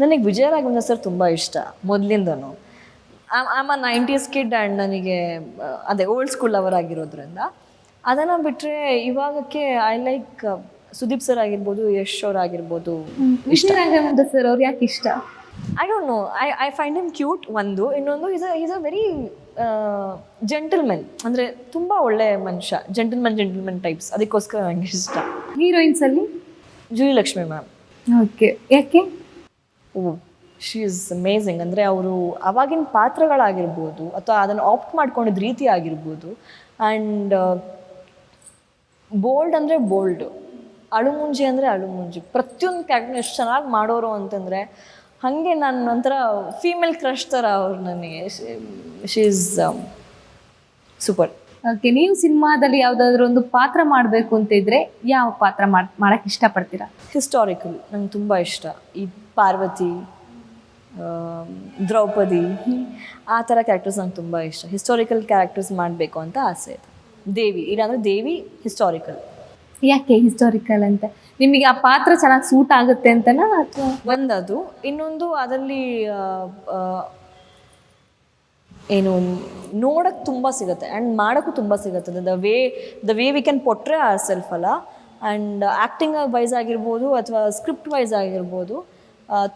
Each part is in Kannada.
ನನಗೆ ವಿಜಯ ರಾಘವೇಂದ್ರ ಸರ್ ತುಂಬ ಇಷ್ಟ ಮೊದಲಿಂದನು. I'm a nineties kid and ನನಗೆ ಅದೇ ಓಲ್ಡ್ ಸ್ಕೂಲ್ ಅವರ್ ಆಗಿರೋದ್ರಿಂದ ಅದನ್ನು ಬಿಟ್ಟರೆ ಇವಾಗಕ್ಕೆ ಐ ಲೈಕ್ ಸುದೀಪ್ ಸರ್ ಆಗಿರ್ಬೋದು ಯಶ್ ಅವ್ರು ಆಗಿರ್ಬೋದು ಇಷ್ಟ. ರಾಘವೇಂದ್ರ ಸರ್ ಅವ್ರು ಯಾಕೆ ಇಷ್ಟ? I don't know I I find him cute ಒಂದು. ಇನ್ನೊಂದು is a is a very gentlemen ಅಂದರೆ ತುಂಬ ಒಳ್ಳೆ ಮನುಷ್ಯ. ಜೆಂಟಲ್ಮೆನ್ ಜೆಂಟಲ್ಮೆನ್ ಟೈಪ್ಸ್ ಅದಕ್ಕೋಸ್ಕರ ನನಗೆ ಇಷ್ಟ. ಹೀರೋಯಿನ್ಸಲ್ಲಿ ಜೂಲಿ ಲಕ್ಷ್ಮಿ ಮ್ಯಾಮ್. ಓಕೆ ಯಾಕೆ? ಶಿ ಇಸ್ ಅಮೇಝಿಂಗ್ ಅಂದರೆ ಅವರು ಅವಾಗಿನ ಪಾತ್ರಗಳಾಗಿರ್ಬೋದು ಅಥವಾ ಅದನ್ನು ಆಪ್ಟ್ ಮಾಡ್ಕೊಂಡಿದ್ದ ರೀತಿ ಆಗಿರ್ಬೋದು. ಆ್ಯಂಡ್ ಬೋಲ್ಡ್ ಅಂದರೆ ಬೋಲ್ಡು ಅಳುಮುಂಜಿ ಅಂದರೆ ಅಳುಮುಂಜಿ. ಪ್ರತಿಯೊಂದು ಕ್ಯಾರೆಕ್ಟರ್ ಎಷ್ಟು ಚೆನ್ನಾಗಿ ಮಾಡೋರು ಅಂತಂದರೆ, ಹಾಗೆ ನಾನು ಒಂಥರ ಫೀಮೇಲ್ ಕ್ರಶ್ ಥರ ಅವ್ರು ನನಗೆ. ಶಿ ಈಸ್ ಸೂಪರ್ ಓಕೆ ನೀವು ಸಿನಿಮಾದಲ್ಲಿ ಯಾವ್ದಾದ್ರು ಒಂದು ಪಾತ್ರ ಮಾಡಬೇಕು ಅಂತ ಇದ್ರೆ ಯಾವ ಪಾತ್ರ ಮಾಡೋಕೆ ಇಷ್ಟ ಇಷ್ಟಪಡ್ತೀರಾ? ಹಿಸ್ಟಾರಿಕಲ್ ನಂಗೆ ತುಂಬ ಇಷ್ಟ. ಈ ಪಾರ್ವತಿ ದ್ರೌಪದಿ ಆ ಥರ ಕ್ಯಾರೆಕ್ಟರ್ಸ್ ನಂಗೆ ತುಂಬ ಇಷ್ಟ. ಹಿಸ್ಟಾರಿಕಲ್ ಕ್ಯಾರೆಕ್ಟರ್ಸ್ ಮಾಡಬೇಕು ಅಂತ ಆಸೆ ಇದೆ. ದೇವಿ ಇಲ್ಲಾಂದರೆ ದೇವಿ ಹಿಸ್ಟಾರಿಕಲ್ ಯಾಕೆ ಹಿಸ್ಟಾರಿಕಲ್ ಅಂತ? ನಿಮಗೆ ಆ ಪಾತ್ರ ಚೆನ್ನಾಗಿ ಸೂಟ್ ಆಗುತ್ತೆ ಅಂತನಾ ಅಥವಾ? ಒಂದದು ಇನ್ನೊಂದು ಅದರಲ್ಲಿ ಏನು ನೋಡೋಕ್ಕೆ ತುಂಬ ಸಿಗುತ್ತೆ. ಆ್ಯಂಡ್ ಮಾಡೋಕ್ಕೂ ತುಂಬ ಸಿಗುತ್ತೆ. The way the way we can portray our self ಅಲ್ಲ. ಆ್ಯಂಡ್ ಆ್ಯಕ್ಟಿಂಗ್ ವೈಸ್ ಆಗಿರ್ಬೋದು ಅಥವಾ ಸ್ಕ್ರಿಪ್ಟ್ ವೈಸ್ ಆಗಿರ್ಬೋದು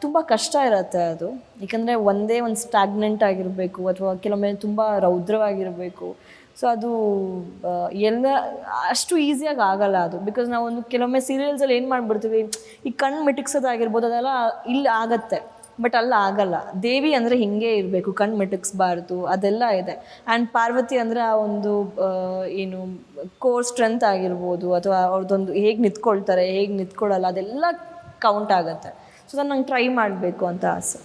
ತುಂಬ ಕಷ್ಟ ಇರುತ್ತೆ ಅದು. ಏಕೆಂದರೆ ಒಂದೇ ಒಂದು ಸ್ಟ್ಯಾಗ್ನೆಂಟ್ ಆಗಿರಬೇಕು ಅಥವಾ ಕೆಲವೊಮ್ಮೆ ತುಂಬ ರೌದ್ರವಾಗಿರಬೇಕು. ಸೊ ಅದು ಎಲ್ಲ, ಅಷ್ಟು ಈಸಿಯಾಗಿ ಆಗಲ್ಲ ಅದು. ಬಿಕಾಸ್ ಒಂದು ಕೆಲವೊಮ್ಮೆ ಸೀರಿಯಲ್ಸಲ್ಲಿ ಏನು ಮಾಡಿಬಿಡ್ತೀವಿ? ಈ ಕಣ್ಣು ಮಿಟಕ್ಸೋದಾಗಿರ್ಬೋದು, ಅದೆಲ್ಲ ಇಲ್ಲಿ ಆಗತ್ತೆ. ಬಟ್ ಅಲ್ಲ, ಆಗಲ್ಲ. ದೇವಿ ಅಂದರೆ ಹಿಂಗೆ ಇರಬೇಕು ಕಣ್ಣು ಮೆಟಕ್ಸ್ಬಾರ್ದು, ಅದೆಲ್ಲ ಇದೆ. ಆ್ಯಂಡ್ ಪಾರ್ವತಿ ಅಂದರೆ ಆ ಒಂದು ಏನು ಕೋರ್ ಸ್ಟ್ರೆಂತ್ ಆಗಿರ್ಬೋದು, ಅಥವಾ ಅವ್ರದ್ದೊಂದು ಹೇಗೆ ನಿಂತ್ಕೊಳ್ತಾರೆ, ಹೇಗೆ ನಿಂತ್ಕೊಳ್ಳಲ್ಲ ಅದೆಲ್ಲ ಕೌಂಟ್ ಆಗುತ್ತೆ. ಸೊ ಅದನ್ನು ನಂಗೆ ಟ್ರೈ ಮಾಡಬೇಕು ಅಂತ ಆಸೆ.